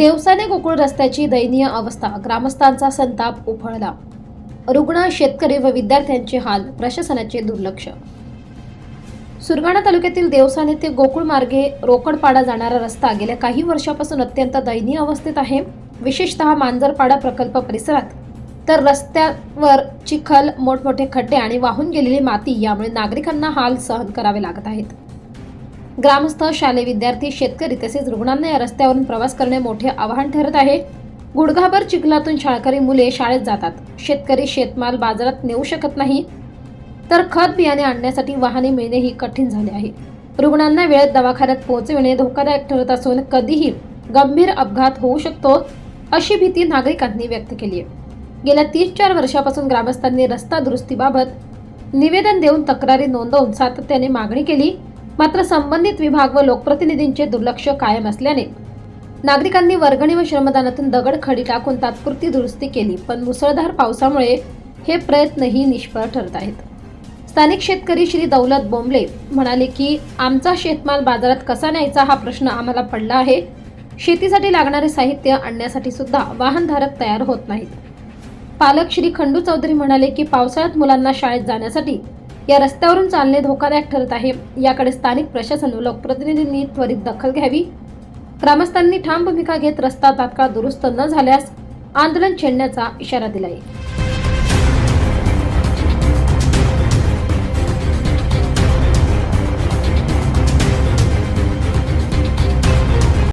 देवसाने गोकुळ रस्त्याची दयनीय अवस्था. ग्रामस्थांचा संताप उफळला रुग्ण शेतकरी व विद्यार्थ्यांचे हाल प्रशासनाचे दुर्लक्ष. सुरगाणा तालुक्यातील देवसाने ते गोकुळ मार्गे रोकडपाडा जाणारा रस्ता गेल्या काही वर्षापासून अत्यंत दयनीय अवस्थेत आहे. विशेषतः मांजरपाडा प्रकल्प परिसरात. तर रस्त्यावर चिखल मोठमोठे खड्डे आणि वाहून गेलेली माती यामुळे नागरिकांना हाल सहन करावे लागत आहेत. ग्रामस्थ शालेय विद्यार्थी शेतकरी तसेच रुग्णांना या रस्त्यावरून प्रवास करणे मोठे आव्हान ठरत आहे. गुडघाभर चिखलातून शाळकरी मुले शाळेत जातात. शेतकरी शेतमाल बाजारात नेऊ शकत नाही. तर खत बियाणे आणण्यासाठी वाहने मिळणेही कठीण झाले आहे. रुग्णांना वेळेत दवाखान्यात पोहोचविणे धोकादायक ठरत असून कधीही गंभीर अपघात होऊ शकतो अशी भीती नागरिकांनी व्यक्त केली आहे. गेल्या तीस चार वर्षापासून ग्रामस्थांनी रस्ता दुरुस्तीबाबत निवेदन देऊन तक्रारी नोंदवून सातत्याने मागणी केली. मात्र संबंधित विभाग व लोकप्रतिनिधींचे दुर्लक्ष कायम असल्याने नागरिकांनी वर्गणी व श्रमदानातून दगड खडी टाकून तात्पुरती दुरुस्ती केली पण मुसळधार पावसामुळे हे प्रयत्नही निष्फळ ठरत आहेत. स्थानिक शेतकरी श्री दौलत बोंबले म्हणाले की आमचा शेतमाल बाजारात कसा न्यायचा हा प्रश्न आम्हाला पडला आहे. शेतीसाठी लागणारे साहित्य आणण्यासाठी सुद्धा वाहनधारक तयार होत नाहीत. पालक श्री खंडू चौधरी म्हणाले की पावसाळ्यात मुलांना शाळेत जाण्यासाठी या रस्त्यावरून चालणे धोकादायक ठरत आहे. याकडे स्थानिक प्रशासन व लोकप्रतिनिधींनी त्वरित दखल घ्यावी. ग्रामस्थांनी ठाम भूमिका घेत रस्ता तात्काळ दुरुस्त न झाल्यास आंदोलन छेडण्याचा इशारा दिला आहे